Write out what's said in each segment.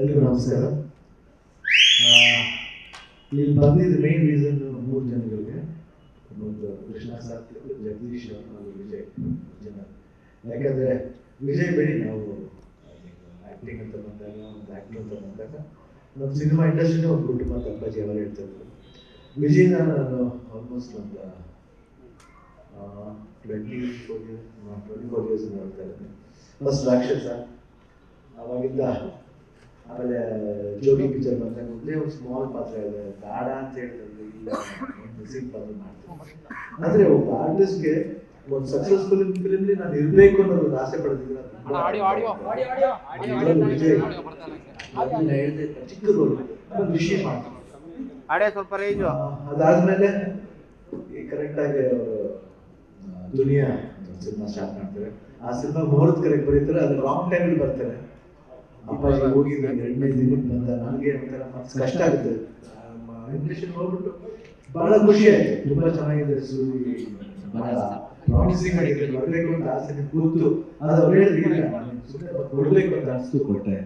ಎಲ್ರಿಗೂ ನಮಸ್ಕಾರ. ಇಲ್ಲಿ ಬಂದಿದ್ದ ಮೇನ್ ರೀಸನ್ ಮೂರು ಜನಗಳಿಗೆ. ಒಂದು ಕೃಷ್ಣ ಸಾತ್ವಿಕ್ ಜಗದೀಶ್ ವಿಜಯ್, ಜನ. ಯಾಕಂದ್ರೆ ವಿಜಯ್ ಬೇಡಿ, ನಾವು ಆಕ್ಟಿಂಗ್ ಅಂತ ಬಂದಾಗ, ಒಂದು ಆಕ್ಟಿಂಗ್ ಅಂತ ಬಂದಾಗ, ನಮ್ಮ ಸಿನಿಮಾ ಇಂಡಸ್ಟ್ರಿನೇ ಒಂದು ಕುಟುಂಬ ಅಂತ ಅಪ್ಪಾಜಿ ಅವರು ಹೇಳ್ತಿದ್ರು. ವಿಜಯ್ನ ನಾನು ಆಲ್ಮೋಸ್ಟ್ ಒಂದು twenty four years twenty four years ನೋಡ್ತಾ ಇದ್ದೀನಿ. ಫಸ್ಟ್ ರಾಕ್ಷಸ. ಅವಾಗಿಂದ ಆಮೇಲೆ ಜೋಡಿ ಪಿಕ್ಚರ್ ಬಂದಾಗ ಒಂದೇ ಒಂದು ಸ್ಮಾಲ್ ಪಾತ್ರ ಇದೆ ಬೇಡ ಅಂತ ಹೇಳಿದ್ರು ಇಲ್ಲ ಒಂದು ಪಾತ್ರ ಮಾಡ್ತೀನಿ. ಆದ್ರೆ ಒಬ್ಬ ಆರ್ಟಿಸ್ಟ್ಗೆ ಒಂದು ಸಕ್ಸಸ್ಫುಲ್ ಫಿಲ್ಮ್ಲಿ ನಾನು ಇರಬೇಕು ಅನ್ನೋದು ಒಂದು ಆಸೆ ಪಡ್ತಿದ್ದೀನಿ. ಅದನ್ನ ಹೇಳ್ದೆ ಚಿಕ್ಕ ರೋಲ್ ಒಂದು ವಿಷಯ ಮಾಡ್ತೀನಿ. ಸ್ವಲ್ಪ ರೇಂಜು ಆ, ಅದಾದ್ಮೇಲೆ ಈ ಕರೆಕ್ಟಾಗಿ ಅವರು ದುನಿಯಾ ಸಿನಿಮಾ ಸ್ಟಾರ್ಟ್ ಮಾಡ್ತಾರೆ. ಆ ಸಿನಿಮಾ ಮುಹೂರ್ತ ಕರೆಕ್ಟ್ ಬರೀತಾರೆ ಅದು ರಾಂಗ್ ಟೈಮಲ್ಲಿ ಬರ್ತಾರೆ. ಅಪ್ಪ ಈಗ ಹೋಗಿದ್ದೆ ಎರಡನೇ ದಿನಕ್ಕೆ ಬಂದ ನನಗೆ ಒಂಥರ ಕಷ್ಟ ಆಗುತ್ತೆ. ಇಂಪ್ರೆಷನ್ ಹೋಗ್ಬಿಟ್ಟು ಬಹಳ ಖುಷಿ ಆಯ್ತು. ತುಂಬಾ ಚೆನ್ನಾಗಿದೆ ಸೂರಿ. ಬಹಳ ಪ್ರಾಮಿಸಿಂಗ್ ಆಗಿದೆ. ಬರಬೇಕು ಅಂತ ಆಸೆ ಕೂತು ಅದು ಅವ್ರು ಹೇಳಿದ್ರು ಕೊಡ್ಬೇಕು ಅಂತ ಅನಿಸ್ತು ಕೊಟ್ಟೆ.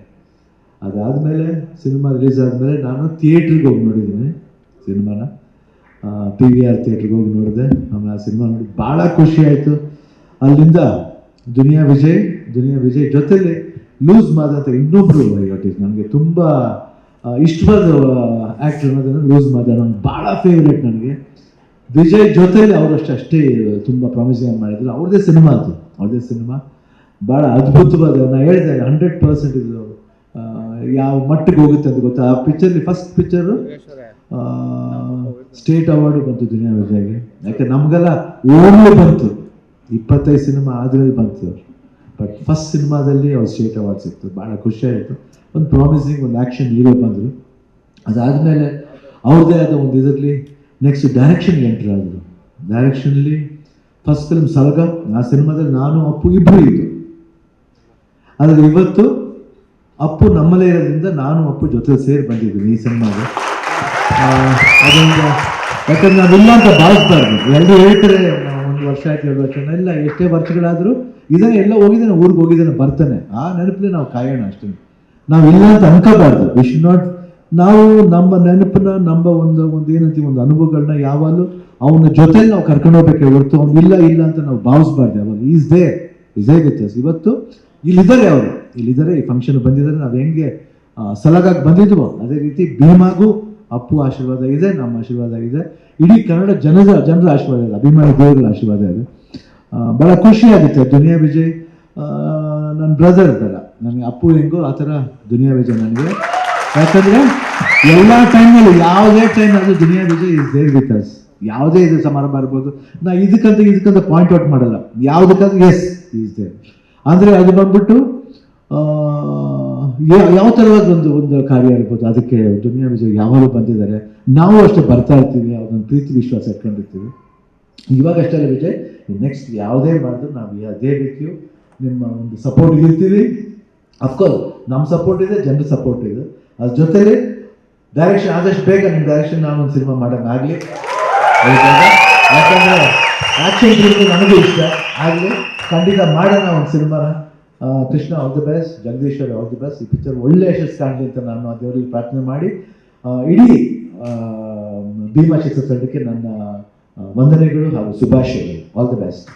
ಅದಾದಮೇಲೆ ಸಿನಿಮಾ ರಿಲೀಸ್ ಆದಮೇಲೆ ನಾನು ಥಿಯೇಟ್ರಿಗೆ ಹೋಗಿ ನೋಡಿದ್ದೀನಿ. ಸಿನಿಮಾನ. ಪಿ ವಿ ಆರ್ ಥಿಯೇಟ್ರಿಗೆ ಹೋಗಿ ನೋಡಿದೆ. ಆಮೇಲೆ ಆ ಸಿನಿಮಾ ನೋಡಿ ಭಾಳ ಖುಷಿ ಆಯಿತು. ಅಲ್ಲಿಂದ ದುನಿಯಾ ವಿಜಯ್ ದುನಿಯಾ ವಿಜಯ್ ಜೊತೆಲಿ ಲೂಸ್ ಮಾದ ಅಂತ ಇನ್ನೊಬ್ರು ಇವತ್ತಿಗೆ ನನಗೆ ತುಂಬ ಇಷ್ಟವಾದ ಆ್ಯಕ್ಟರ್ ಅನ್ನೋದನ್ನು ಲೂಸ್ ಮಾದ ನಂಗೆ ಭಾಳ ಫೇವ್ರೇಟ್ ನನಗೆ. ವಿಜಯ್ ಜೊತೆಲಿ ಅವರಷ್ಟು ಅಷ್ಟೇ, ತುಂಬ ಪ್ರಾಮಿಸಿಂಗ್ ಮಾಡಿದ್ರು. ಅವ್ರದ್ದೇ ಸಿನಿಮಾ ಅದು. ಅವ್ರದೇ ಸಿನಿಮಾ ಭಾಳ ಅದ್ಭುತವಾದ ನಾನು ಹೇಳಿದೆ ಹಂಡ್ರೆಡ್ ಪರ್ಸೆಂಟ್ ಇದು ಯಾವ ಮಟ್ಟಿಗೆ ಹೋಗುತ್ತೆ ಅಂತ ಗೊತ್ತಾ? ಆ ಪಿಕ್ಚರ್ಲಿ ಫಸ್ಟ್ ಪಿಕ್ಚರು ಸ್ಟೇಟ್ ಅವಾರ್ಡು ಬಂತು ದುನಿಯಾ ವಿಜಯ್ಗೆ. ಯಾಕೆ, ನಮಗೆಲ್ಲ ಓನ್ಲಿ ಬಂತು. ಇಪ್ಪತ್ತೈದು ಸಿನಿಮಾ ಆದ್ರಲ್ಲಿ ಬಂತು. ಬಟ್ ಫಸ್ಟ್ ಸಿನಿಮಾದಲ್ಲಿ ಅವ್ರು ಸ್ಟೇಟ್ ಅವಾರ್ಡ್ ಸಿಕ್ತು ಭಾಳ ಖುಷಿಯಾಯಿತು ಒಂದು ಪ್ರಾಮಿಸಿಂಗ್ ಒಂದು ಆ್ಯಕ್ಷನ್ ಹೀರೋ ಬಂದರು. ಅದಾದಮೇಲೆ ಅವ್ರದ್ದೇ ಆದ ಒಂದು ಇದರಲ್ಲಿ ನೆಕ್ಸ್ಟ್ ಡೈರೆಕ್ಷನ್ಗೆ ಎಂಟ್ರಿ ಆದರು. ಡೈರೆಕ್ಷನಲ್ಲಿ ಫಸ್ಟ್ ಫಿಲ್ಮ್ ಸಲಗ ಆ ಸಿನಿಮಾದಲ್ಲಿ ನಾನು, ಅಪ್ಪು ಇಬ್ಬರು ಇದ್ದು. ಆದರೆ ಇವತ್ತು ಅಪ್ಪು ನಮ್ಮಲ್ಲೇ ಇರೋದ್ರಿಂದ ನಾನು, ಅಪ್ಪು ಜೊತೆ ಸೇರಿ ಬಂದಿದ್ದೀನಿ ಈ ಸಿನಿಮಾಗೆ ಅದರಿಂದ ಯಾಕಂದ್ರೆ ನಾವಿಲ್ಲ ಅಂತ ಭಾವಿಸ್ಬಾರ್ದು. ಎಲ್ಲರೂ ಹೇಳ್ತಾರೆ, ಒಂದು ವರ್ಷ ಆಯ್ತು, ಎರಡು ವರ್ಷ ಇಲ್ಲ ಎಷ್ಟೇ ವರ್ಷಗಳಾದರೂ ಇದಾನೆ ಎಲ್ಲ ಹೋಗಿದ್ದಾನೆ, ಊರಿಗೆ ಹೋಗಿದ್ದಾನೆ, ಬರ್ತಾನೆ. ಆ ನೆನಪಲ್ಲಿ ನಾವು ಕಾಯೋಣ ಅಷ್ಟೇ. ನಾವು ಇಲ್ಲ ಅಂತ ಅನ್ಕೋಬಾರ್ದು. ವಿ ಶುಡ್ ನಾಟ್ ನಾವು ನಮ್ಮ ನೆನಪನ್ನ, ನಮ್ಮ ಒಂದು ಒಂದು ಏನಂತೀವಿ, ಒಂದು ಅನುಭವಗಳನ್ನ ಯಾವಾಗಲೂ ಅವನ ಜೊತೆಲಿ ನಾವು ಕರ್ಕೊಂಡು ಹೋಗ್ಬೇಕೆ ಹೊರತು ಅವ್ನು ಇಲ್ಲ ಇಲ್ಲ ಅಂತ ನಾವು ಭಾವಿಸ್ಬಾರ್ದು. ಯಾವಾಗ? Is they is they with ಇವತ್ತು ಇಲ್ಲಿದ್ದಾರೆ ಅವರು. ಇಲ್ಲಿದ್ದಾರೆ, ಈ ಫಂಕ್ಷನ್ ಬಂದಿದ್ದಾರೆ. ನಾವು ಹೆಂಗೆ ಸಲಗಾಗಿ ಬಂದಿದ್ವೋ, ಅದೇ ರೀತಿ ಭೀಮಾಗೂ ಅಪ್ಪು ಆಶೀರ್ವಾದ ಇದೆ, ನಮ್ಮ ಆಶೀರ್ವಾದ ಇದೆ. ಇಡೀ ಕನ್ನಡ ಜನದ ಜನರ ಆಶೀರ್ವಾದ ಇದೆ, ಅಭಿಮಾನಿ ದೇವರ ಆಶೀರ್ವಾದ ಇದೆ. ಆ, ಖುಷಿಯಾಗುತ್ತೆ ದುನಿಯಾ ವಿಜಯ್. ನನ್ನ ಬ್ರದರ್ ಇದ್ದಲ್ಲ ನನಗೆ ಅಪ್ಪು ಹೆಂಗೋ ಆ ಥರ ದುನಿಯಾ ವಿಜಯ್ ನನಗೆ. ಯಾಕಂದರೆ ಎಲ್ಲ ಟೈಮಲ್ಲಿ ಯಾವುದೇ ಟೈಮ್ ಆದರೂ Duniya Vijay is there with us ಯಾವುದೇ ಇದು ಸಮಾರಂಭ ಇರ್ಬೋದು ನಾ ಇದಕ್ಕಂತ ಇದಕ್ಕಂತ ಪಾಯಿಂಟ್ ಔಟ್ ಮಾಡಲ್ಲ. ಯಾವುದಕ್ಕಂತ ಎಸ್ ಈಸ್ ದೇರ್ ಅಂದರೆ ಅದು ಬಂದ್ಬಿಟ್ಟು ಯಾವ ಥರವಾದ ಒಂದು ಒಂದು ಕಾರ್ಯ ಇರ್ಬೋದು. ಅದಕ್ಕೆ ದುನಿಯಾ ವಿಜಯ್ ಯಾವಾಗಲೂ ಬಂದಿದ್ದಾರೆ. ನಾವು ಅಷ್ಟೇ ಬರ್ತಾ ಇರ್ತೀವಿ. ಅದೊಂದು ಪ್ರೀತಿ ವಿಶ್ವಾಸ ಇಟ್ಕೊಂಡಿರ್ತೀವಿ. ಇವಾಗ ಅಷ್ಟೇ ಅಲ್ಲ ವಿಜಯ್ ನೆಕ್ಸ್ಟ್ ಯಾವುದೇ ಮಾಡಿದ್ರು ನಾವು ಅದೇ ರೀತಿಯು ನಿಮ್ಮ ಒಂದು ಸಪೋರ್ಟ್ ಇರ್ತೀವಿ. ಅಫ್ಕೋರ್ಸ್ ನಮ್ಮ ಸಪೋರ್ಟ್ ಇದೆ, ಜನರ ಸಪೋರ್ಟ್ ಇದೆ. ಅದ್ರ ಜೊತೆಲಿ ಡೈರೆಕ್ಷನ್ ಆದಷ್ಟು ಬೇಗ ನಿಮ್ಮ ಡೈರೆಕ್ಷನ್ ನಾನು ಒಂದು ಸಿನಿಮಾ ಆಗಲಿ. ಯಾಕಂದರೆ ಆ್ಯಕ್ಷನ್ ಫಿಲ್ಮ್ ನನಗೂ ಇಷ್ಟ. ಆಗಲಿ, ಖಂಡಿತ ಮಾಡೋಣ ಒಂದು ಸಿನಿಮಾನ Krishna all the best Jagadeeshwar all the best ಈ ಪಿಕ್ಚರ್ ಒಳ್ಳೆ ಯಶಸ್ಸು ಕಾಣಲಿ ಅಂತ ನಾನು ಆ ದೇವರಲ್ಲಿ ಪ್ರಾರ್ಥನೆ ಮಾಡಿ. ಇಡೀ ಭೀಮಾ ಚಿತ್ರತಂಡಕ್ಕೆ ನನ್ನ ವಂದನೆಗಳು ಹಾಗೂ ಶುಭಾಶಯಗಳು. All the best